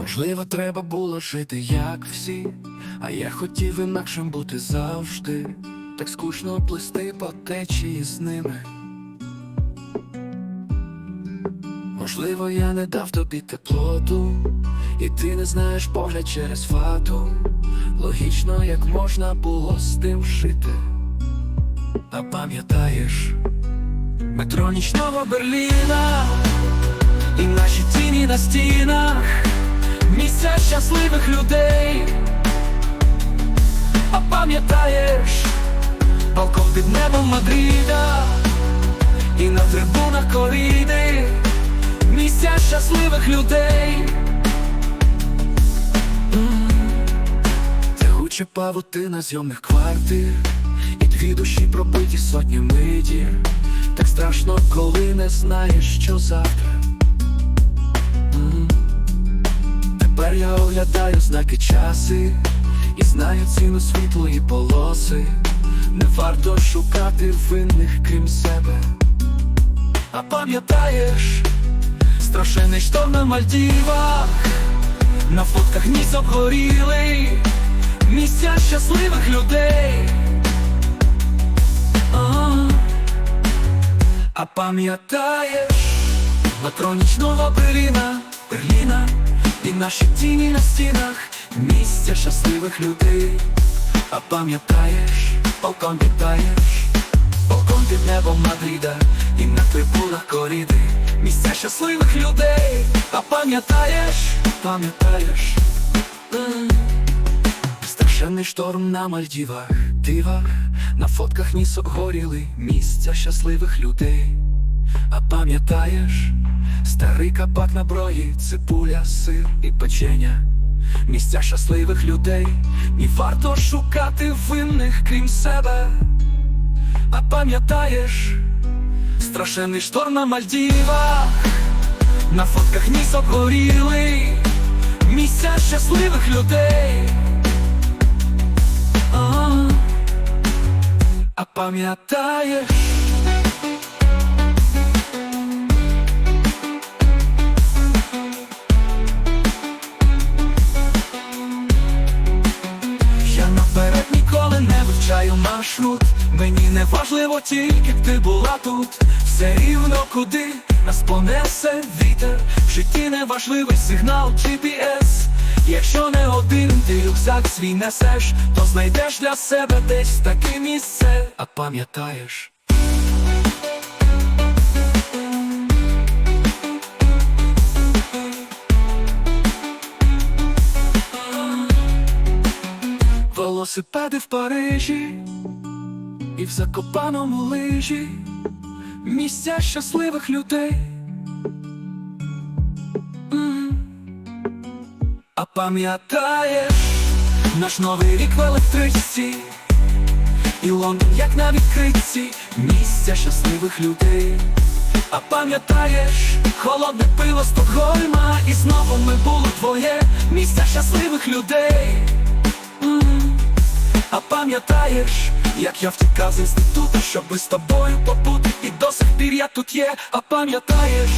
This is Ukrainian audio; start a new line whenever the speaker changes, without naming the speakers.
Можливо, треба було жити, як всі, а я хотів інакшим бути завжди. Так скучно плисти по течії з ними. Можливо, я не дав тобі теплоту, і ти не знаєш погляд через фату. Логічно, як можна було з тим жити. А пам'ятаєш метро нічного Берліна і наші тіні на стінах, місця щасливих людей. А пам'ятаєш балкон під небом Мадрида і на трибунах коріди, місця щасливих людей. М. Тягуча павутина зйомних квартир, і дві душі пробиті сотні миті. Так страшно, коли не знаєш, що завтра. Тепер я оглядаю знаки часи і знаю ціну світлої полоси. Не варто шукати винних крім себе. А пам'ятаєш страшенний шторм на Мальдівах, на фотках ніс обгорілий, місця щасливих людей. А, а пам'ятаєш метро нічного Берліна, Берліна, і наші тіні на стінах, місця щасливих людей. А пам'ятаєш, полком вітаєш, полком під небом Мадрида, і на трибунах коріди, місця щасливих людей. А пам'ятаєш, пам'ятаєш, страшенний шторм на Мальдівах, дивах, на фотках ніс обгоріли, місця щасливих людей. А пам'ятаєш, старий кабак на брої, цибуля, сир і печення, місця щасливих людей, і варто шукати винних крім себе. А пам'ятаєш, страшенний шторм на Мальдівах, на фотках ніс обгорілий, місця щасливих людей. А, а пам'ятаєш. Вивчаю маршрут. Мені не важливо тільки б ти була тут. Все рівно куди нас понесе вітер. В житті не важливий сигнал GPS Якщо не один ти рюкзак свій несеш То знайдеш для себе десь таке місце. А пам'ятаєш Велосипеди в Парижі і в Закопаному лижі місця щасливих людей. М. А пам'ятаєш наш новий рік в електричці і Лондон, як на відкритці, місця щасливих людей. А пам'ятаєш холодне пиво Стокгольма, і знову ми було твоє місця щасливих людей. А пам'ятаєш, як я втікав з інституту, щоби з тобою побути, і до сих пір я тут є, а пам'ятаєш,